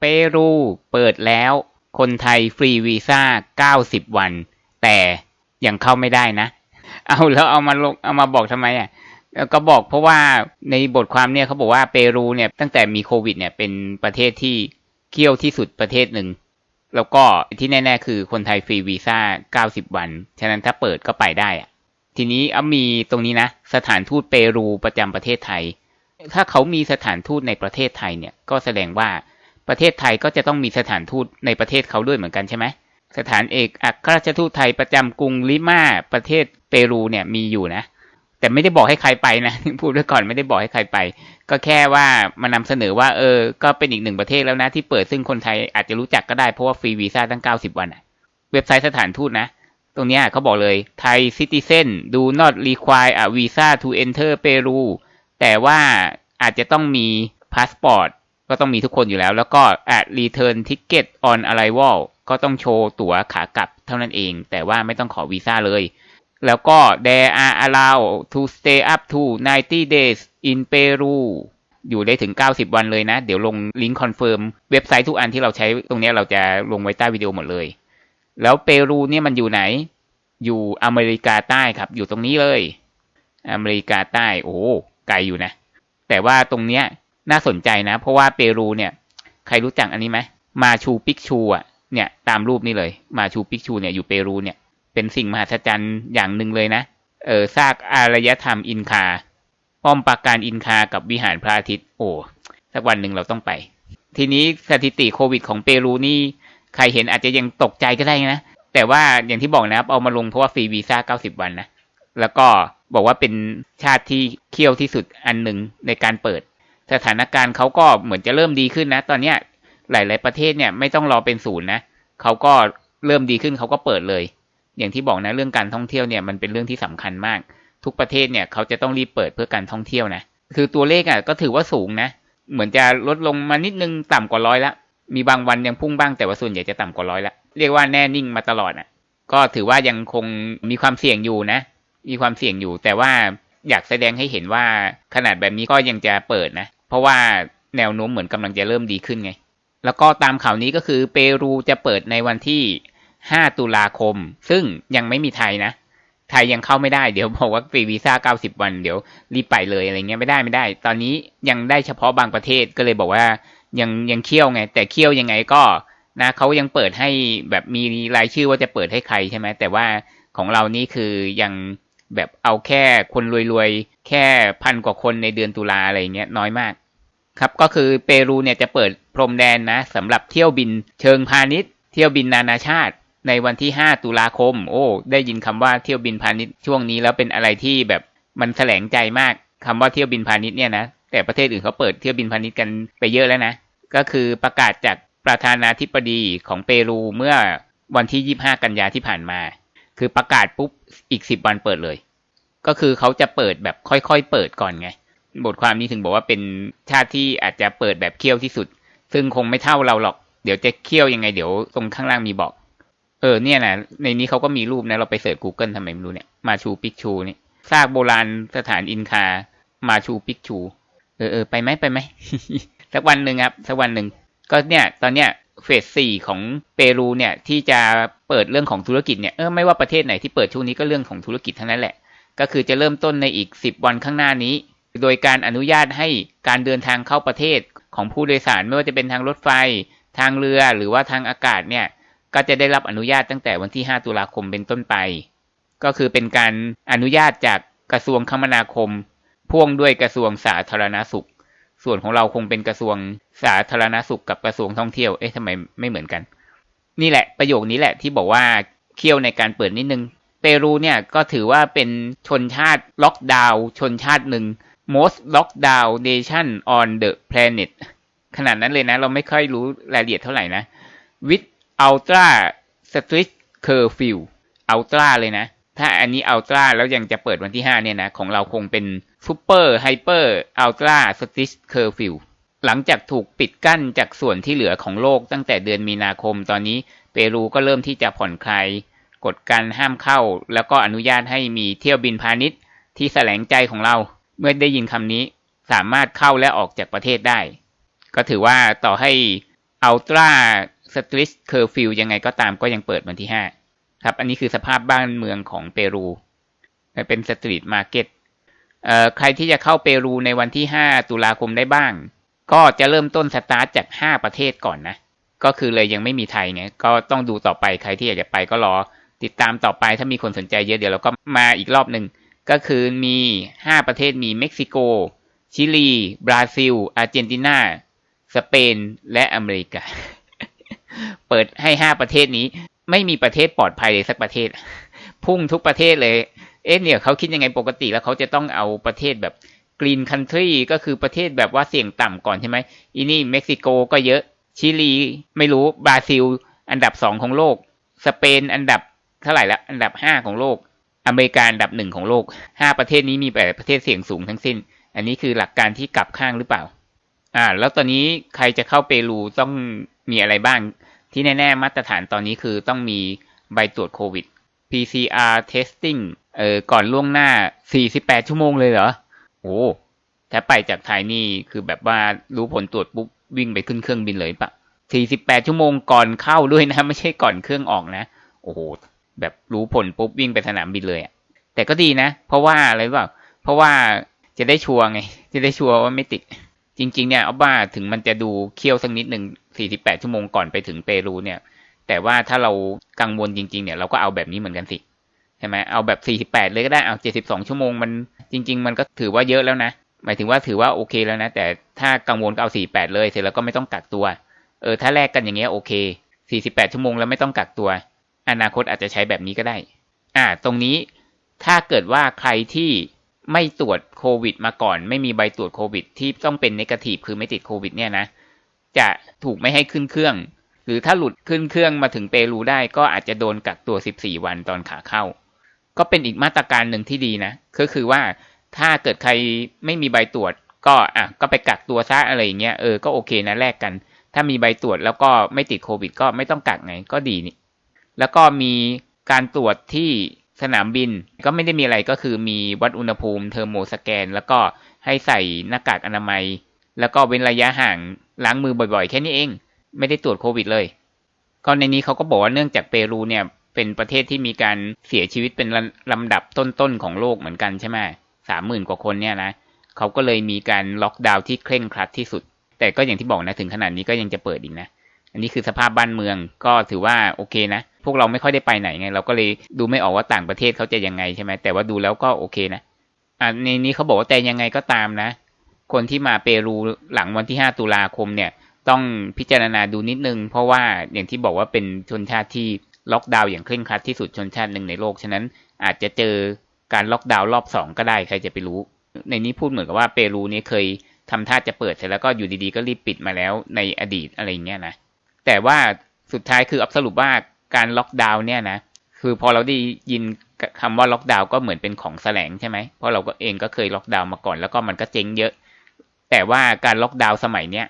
เปรูเปิดแล้ว คนไทยฟรีวีซ่า 90 วัน แต่ยังเข้าไม่ได้นะ เอาแล้วเอามาลงเอามาบอกทำไมอะก็บอกเพราะว่าในบทความเนี่ยเขาบอกว่าเปรูเนี่ยตั้งแต่มีโควิดเนี่ยเป็นประเทศที่เคี่ยวที่สุดประเทศหนึ่ง แล้วก็ที่แน่ ๆ คือคนไทยฟรีวีซ่า 90 วัน ฉะนั้นถ้าเปิดก็ไปได้อะทีนี้เอามีตรงนี้นะ สถานทูตเปรูประจำประเทศไทย ถ้าเขามีสถานทูตในประเทศไทยเนี่ยก็แสดงว่า ประเทศไทยก็จะต้องมีสถานทูตในประเทศเขาด้วยเหมือนกันใช่ไหมสถานเอกอัครราชทูตไทยประจำกรุงลิมาประเทศเปรูเนี่ยมีอยู่นะ แต่ไม่ได้บอกให้ใครไปนะพูดไว้ก่อนไม่ได้บอกให้ใครไป ก็แค่ว่ามานำเสนอว่าเออ ก็เป็นอีกหนึ่งประเทศแล้วนะ ที่เปิดซึ่งคนไทยอาจจะรู้จักก็ได้เพราะว่าฟรีวีซ่าตั้ง 90 วันอะเว็บไซต์สถานทูตนะ ตรงนี้เขาบอกเลยไทยซิติเซน do not require a visa to enter Peru แต่ว่าอาจจะต้องมีพาสปอร์ต ก็ต้องมีทุกคนอยู่แล้ว แล้วก็ at return ticket on arrival ก็ต้องโชว์ตั๋วขากลับเท่านั้นเอง แต่ว่าไม่ต้องขอวีซ่าเลย แล้วก็ there are allowed to stay up to 90 days in Peru อยู่ได้ถึง 90 วันเลยนะ เดี๋ยวลงลิงก์คอนเฟิร์มเว็บไซต์ทุกอันที่เราใช้ตรงนี้เราจะลงไว้ใต้วิดีโอหมดเลย แล้วเปรูเนี่ยมันอยู่ไหน อยู่อเมริกาใต้ครับ อยู่ตรงนี้เลย อเมริกาใต้ โอ้ไกลอยู่นะ แต่ว่าตรงเนี้ย น่าสนใจนะ เพราะว่าเปรูเนี่ย ใครรู้จักอันนี้ไหมมาชูปิกชูอะเนี่ยตามรูปนี้เลย มาชูปิกชูเนี่ยอยู่เปรูเนี่ย เป็นสิ่งมหัศจรรย์อย่างหนึ่งเลยนะเออซากอารยธรรมอินคา ป้อมปราการอินคากับวิหารพระอาทิตย์โอ้สักวันหนึ่งเราต้องไป ทีนี้สถิติโควิดของเปรูนี่ ใครเห็นอาจจะยังตกใจก็ได้นะ แต่ว่าอย่างที่บอกนะครับ เอามาลงเพราะว่าฟรีวีซ่า 90 วันนะ แล้วก็บอกว่าเป็นชาติที่เคี่ยวที่สุดอันหนึ่งในการเปิด สถานการณ์เขาก็เหมือนจะเริ่มดีขึ้นนะ ตอนเนี้ยหลาย ๆ ประเทศเนี่ยไม่ต้องรอเป็นศูนย์นะเขาก็เริ่มดีขึ้นเขาก็เปิดเลย อย่างที่บอกนะเรื่องการท่องเที่ยวเนี่ยมันเป็นเรื่องที่สำคัญมาก ทุกประเทศเนี่ยเขาจะต้องรีบเปิดเพื่อการท่องเที่ยวนะคือตัวเลขอะก็ถือว่าสูงนะ เหมือนจะลดลงมานิดนึงต่ำกว่าร้อยละมีบางวันยังพุ่งบ้างแต่ว่าส่วนใหญ่จะต่ำกว่าร้อยละเรียกว่าแน่นิ่งมาตลอดอะ ก็ถือว่ายังคงมีความเสี่ยงอยู่นะ มีความเสี่ยงอยู่ แต่ว่าอยากแสดงให้เห็นว่าขนาดแบบนี้ก็ยังจะเปิดนะ เพราะว่าแนวโน้มเหมือนกำลังจะเริ่มดีขึ้นไง แล้วก็ตามข่าวนี้ก็คือเปรูจะเปิดในวันที่ 5 ตุลาคม ซึ่งยังไม่มีไทยนะ ไทยยังเข้าไม่ได้เดี๋ยวบอกว่าฟรีวีซ่า 90 วันเดี๋ยวรีบไปเลยอะไรเงี้ยไม่ได้ไม่ได้ ตอนนี้ยังได้เฉพาะบางประเทศก็เลยบอกว่ายังยังเคี่ยวไง แต่เคี่ยวยังไงก็นะเขายังเปิดให้แบบมีรายชื่อว่าจะเปิดให้ใครใช่ไหมแต่ว่าของเรานี่คือยัง แบบเอาแค่คนรวยๆ แค่พันกว่าคนในเดือนตุลาอะไรเงี้ยน้อยมาก ครับก็คือเปรูเนี่ยจะเปิดพรมแดนนะสำหรับเที่ยวบินเชิงพาณิชย์เที่ยวบินนานาชาติ ในวันที่ 5 ตุลาคม โอ้ ได้ยินคำว่าเที่ยวบินพาณิชย์ช่วงนี้แล้วเป็นอะไรที่แบบมันแถลงใจมากคำว่าเที่ยวบินพาณิชย์เนี่ยนะแต่ประเทศอื่นเขาเปิดเที่ยวบินพาณิชย์กันไปเยอะแล้วนะก็คือประกาศจากประธานาธิบดีของเปรูเมื่อวันที่ 25 กันยาที่ผ่านมา คือประกาศปุ๊บอีก10วันเปิดเลย ก็คือเขาจะเปิดแบบค่อยๆเปิดก่อนไง บทความนี้ถึงบอกว่าเป็นชาติที่อาจจะเปิดแบบเคี่ยวที่สุด ซึ่งคงไม่เท่าเราหรอก เดี๋ยวจะเคี่ยวยังไงเดี๋ยวตรงข้างล่างมีบอก เออเนี่ยนะในนี้เขาก็มีรูปนะเราไปเสิร์ช Google ทำไมไม่รู้เนี่ยมาชูปิกชูนี่ซากโบราณสถานอินคา มาชูปิกชู เออเออไปไหมไปไหมสักวันหนึ่งครับสักวันหนึ่งก็เนี่ยตอนเนี้ยเฟสสี่ของเปรูเนี่ยที่จะ เปิดเรื่องของธุรกิจเนี่ยเออไม่ว่าประเทศไหนที่เปิดช่วงนี้ก็เรื่องของธุรกิจทั้งนั้นแหละ ก็คือจะเริ่มต้นในอีก 10 วันข้างหน้านี้ โดยการอนุญาตให้การเดินทางเข้าประเทศของผู้โดยสารไม่ว่าจะเป็นทางรถไฟ ทางเรือหรือว่าทางอากาศเนี่ยก็จะได้รับอนุญาตตั้งแต่วันที่ 5 ตุลาคมเป็นต้นไป ก็คือเป็นการอนุญาตจากกระทรวงคมนาคม พ่วงด้วยกระทรวงสาธารณสุข ส่วนของเราคงเป็นกระทรวงสาธารณสุขกับกระทรวงท่องเที่ยว เอ๊ะทำไมไม่เหมือนกัน นี่แหละประโยคนี้แหละที่บอกว่าเคี่ยวในการเปิดนิดนึง เปรูเนี่ยก็ถือว่าเป็นชนชาติล็อกดาวน์ชนชาติหนึ่ง most lockdown nation on the planet ขนาดนั้นเลยนะ เราไม่ค่อยรู้รายละเอียดเท่าไหร่นะ with ultra strict curfew ultra เลยนะ ถ้าอันนี้ ultra แล้วยังจะเปิดวันที่ 5 เนี่ยนะ ของเราคงเป็น super hyper ultra strict curfew หลังจากถูกปิดกั้นจากส่วนที่เหลือของโลกตั้งแต่เดือนมีนาคมตอนนี้ เปรูก็เริ่มที่จะผ่อนคลายกฎการห้ามเข้า แล้วก็อนุญาตให้มีเที่ยวบินพาณิชย์ที่แสลงใจของเรา เมื่อได้ยินคำนี้สามารถเข้าและออกจากประเทศได้ ก็ถือว่าต่อให้อัลตร้าสตริ t เคอร์ฟิวยังไงก็ตามก็ยังเปิดวันที่ห้าครับ อันนี้คือสภาพบ้านเมืองของเปรู เป็นสตรีทมาร์เก็ตเอ่อใครที่จะเข้าเปรูในวันที่ 5 ตุลาคมได้บ้าง ก็จะเริ่มต้นสตาร์ทจาก 5 ประเทศก่อนนะ ก็คือเลยยังไม่มีไทยไงก็ต้องดูต่อไปใครที่อยากจะไปก็รอ ติดตามต่อไปถ้ามีคนสนใจเยอะเดี๋ยวเราก็มาอีกรอบหนึ่งก็คือมี 5 ประเทศมีเม็กซิโก ชิลี บราซิล อาร์เจนตินา สเปน และอเมริกา เปิดให้ 5 ประเทศนี้ ไม่มีประเทศปลอดภัยเลยสักประเทศ พุ่งทุกประเทศเลย เอ๊ะเนี่ยเขาคิดยังไงปกติแล้วเขาจะต้องเอาประเทศแบบ กรีนคันทรีก็คือประเทศแบบว่าเสี่ยงต่ำก่อนใช่ไหมอีนี่เม็กซิโกก็เยอะชิลีไม่รู้บราซิล อันดับสองของโลก สเปนอันดับเท่าไหร่ละอันดับห้าของโลก อเมริกาอันดับหนึ่งของโลกห้าประเทศนี้มีแต่ประเทศเสี่ยงสูงทั้งสิ้น อันนี้คือหลักการที่กลับข้างหรือเปล่า อ่า แล้วตอนนี้ใครจะเข้าเปรูต้องมีอะไรบ้าง ที่แน่ ๆ มาตรฐานตอนนี้คือต้องมีใบตรวจโควิด PCR testing เออก่อนล่วงหน้า 48 ชั่วโมงเลยเหรอ โอ้ถ้าไปจากไทยนี่คือแบบว่ารู้ผลตรวจปุ๊บวิ่งไปขึ้นเครื่องบินเลยปะ48ชั่วโมงก่อนเข้าด้วยนะ ไม่ใช่ก่อนเครื่องออกนะ โอ้โหแบบรู้ผลปุ๊บวิ่งไปสนามบินเลยอะแต่ก็ดีนะ เพราะว่าอะไรเปล่าเพราะว่าจะได้ชัวร์ไง จะได้ชัวร์ว่าไม่ติด จริง ๆ เนี่ยเอาว่าถึงมันจะดูเคี่ยวสักนิดหนึ่ง48ชั่วโมงก่อนไปถึงเปรูเนี่ย แต่ว่าถ้าเรากังวลจริง ๆ เนี่ยเราก็เอาแบบนี้เหมือนกันสิ ใช่ไหมเอาแบบ 48 เลยก็ได้เอา 72 ชั่วโมงมันจริง ๆ มันก็ถือว่าเยอะแล้วนะ หมายถึงว่าถือว่าโอเคแล้วนะ แต่ถ้ากังวลก็เอา 48 เลยเสร็จแล้วก็ไม่ต้องกักตัว เออถ้าแลกกันอย่างเงี้ยโอเค 48 ชั่วโมงแล้วไม่ต้องกักตัว อนาคตอาจจะใช้แบบนี้ก็ได้ อ่า ตรงนี้ถ้าเกิดว่าใครที่ไม่ตรวจโควิด มาก่อน ไม่มีใบตรวจโควิด ที่ต้องเป็นนกาทีฟคือไม่ติดโควิด เนี่ยนะ จะถูกไม่ให้ขึ้นเครื่อง หรือถ้าหลุดขึ้นเครื่องมาถึงเปรูได้ก็อาจจะโดนกักตัว 14 วันตอนขาเข้า ก็เป็นอีกมาตรการหนึ่งที่ดีนะก็คือว่าถ้าเกิดใครไม่มีใบตรวจ ก็อะก็ไปกักตัวซะอะไรอย่างเงี้ยเออก็โอเคนะแลกกัน ถ้ามีใบตรวจแล้วก็ไม่ติดโควิด ก็ไม่ต้องกักไงก็ดีนี่ แล้วก็มีการตรวจที่สนามบินก็ไม่ได้มีอะไรก็คือมีวัดอุณหภูมิเทอร์โมสแกน แล้วก็ให้ใส่หน้ากากอนามัย แล้วก็เว้นระยะห่างล้างมือบ่อยๆ แค่นี้เอง ไม่ได้ตรวจโควิดเลย ก็ในนี้เขาก็บอกว่าเนื่องจากเปรูเนี่ย เป็นประเทศที่มีการเสียชีวิตเป็นลำดับต้นๆของโลกเหมือนกันใช่ไหมสามหมื่นกว่าคนเนี่ยนะเขาก็เลยมีการล็อกดาวน์ที่เคร่งครัดที่สุด แต่ก็อย่างที่บอกนะถึงขนาดนี้ก็ยังจะเปิดอีกนะอันนี้คือสภาพบ้านเมืองก็ถือว่าโอเคนะ พวกเราไม่ค่อยได้ไปไหนไง เราก็เลยดูไม่ออกว่าต่างประเทศเขาจะยังไงใช่ไหมแต่ว่าดูแล้วก็โอเคนะอ่าในนี้เขาบอกว่าแต่ยังไงก็ตามนะ คนที่มาเปรูหลังวันที่ 5 ตุลาคมเนี่ย ต้องพิจารณาดูนิดนึง เพราะว่าอย่างที่บอกว่าเป็นชนชาติที่ ล็อกดาวน์อย่างเคร่งครัดที่สุดชนชาติหนึ่งในโลก ฉะนั้นอาจจะเจอการล็อกดาวน์รอบสองก็ได้ใครจะไปรู้ ในนี้พูดเหมือนกับว่าเปรูนี่ยเคยทำท่าจะเปิดเสร็จแล้วก็อยู่ดีๆก็รีบปิดมาแล้วในอดีตอะไรอย่างเงี้ยนะแต่ว่าสุดท้ายคืออับสรุปว่าการล็อกดาวน์เนี่ยนะคือพอเราได้ยินคำว่าล็อกดาวน์ก็เหมือนเป็นของแสลงใช่ไหมเพราะเราก็เองก็เคยล็อกดาวน์มาก่อนแล้วก็มันก็เจ๊งเยอะ แต่ว่าการล็อกดาวน์สมัยเนี้ย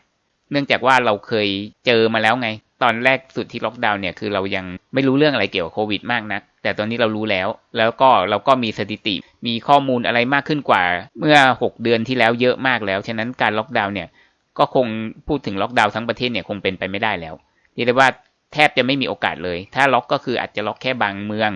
เนื่องจากว่าเราเคยเจอมาแล้วไง ตอนแรกสุดที่ล็อกดาวน์เนี่ยคือเรายังไม่รู้เรื่องอะไรเกี่ยวกับโควิดมากนะแต่ตอนนี้เรารู้แล้ว แล้วก็เราก็มีสถิติ มีข้อมูลอะไรมากขึ้นกว่า เมื่อ 6 เดือนที่แล้วเยอะมากแล้ว ฉะนั้นการล็อกดาวน์เนี่ยก็คงพูดถึงล็อกดาวน์ทั้งประเทศเนี่ยคงเป็นไปไม่ได้แล้วเรียกได้ว่าแทบจะไม่มีโอกาสเลย ถ้าล็อกก็คืออาจจะล็อกแค่บางเมือง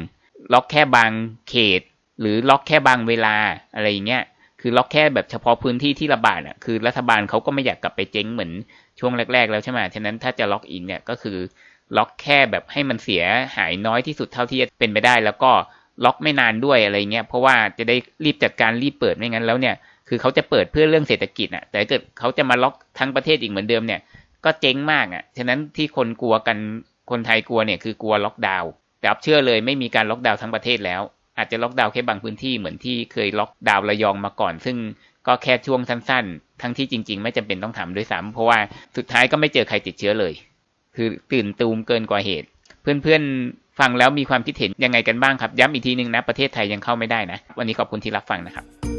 ล็อกแค่บางเขต หรือล็อกแค่บางเวลาอะไรอย่างเงี้ยคือล็อกแค่แบบเฉพาะพื้นที่ที่ระบาดอะคือรัฐบาลเขาก็ไม่อยากกลับไปเจ๊งเหมือน ช่วงแรก ๆ แล้วใช่ไหมฉะนั้นถ้าจะล็อกอีกเนี่ยก็คือล็อกแค่แบบให้มันเสียหายน้อยที่สุดเท่าที่จะเป็นไปได้ แล้วก็ล็อกไม่นานด้วยอะไรเงี้ยเพราะว่าจะได้รีบจัดการรีบเปิดไม่งั้นแล้วเนี่ยคือเขาจะเปิดเพื่อเรื่องเศรษฐกิจอะแต่ถ้าเกิดเขาจะมาล็อกทั้งประเทศอีกเหมือนเดิมเนี่ยก็เจ๊งมากอะฉะนั้นที่คนกลัวกันคนไทยกลัวเนี่ยคือกลัวล็อกดาวน์แต่อับเชื่อเลยไม่มีการล็อกดาวน์ทั้งประเทศแล้ว อาจจะล็อกดาวน์แค่บางพื้นที่เหมือนที่เคยล็อกดาวน์ระยองมาก่อน ซึ่งก็แค่ช่วงสั้นๆทั้งที่จริง ๆ ไม่จำเป็นต้องทำด้วยซ้ำเพราะว่าสุดท้ายก็ไม่เจอใครติดเชื้อเลย คือตื่นตูมเกินกว่าเหตุ เพื่อนๆฟังแล้วมีความคิดเห็นยังไงกันบ้างครับ ย้ำอีกทีนึงนะ ประเทศไทยยังเข้าไม่ได้นะ วันนี้ขอบคุณที่รับฟังนะครับ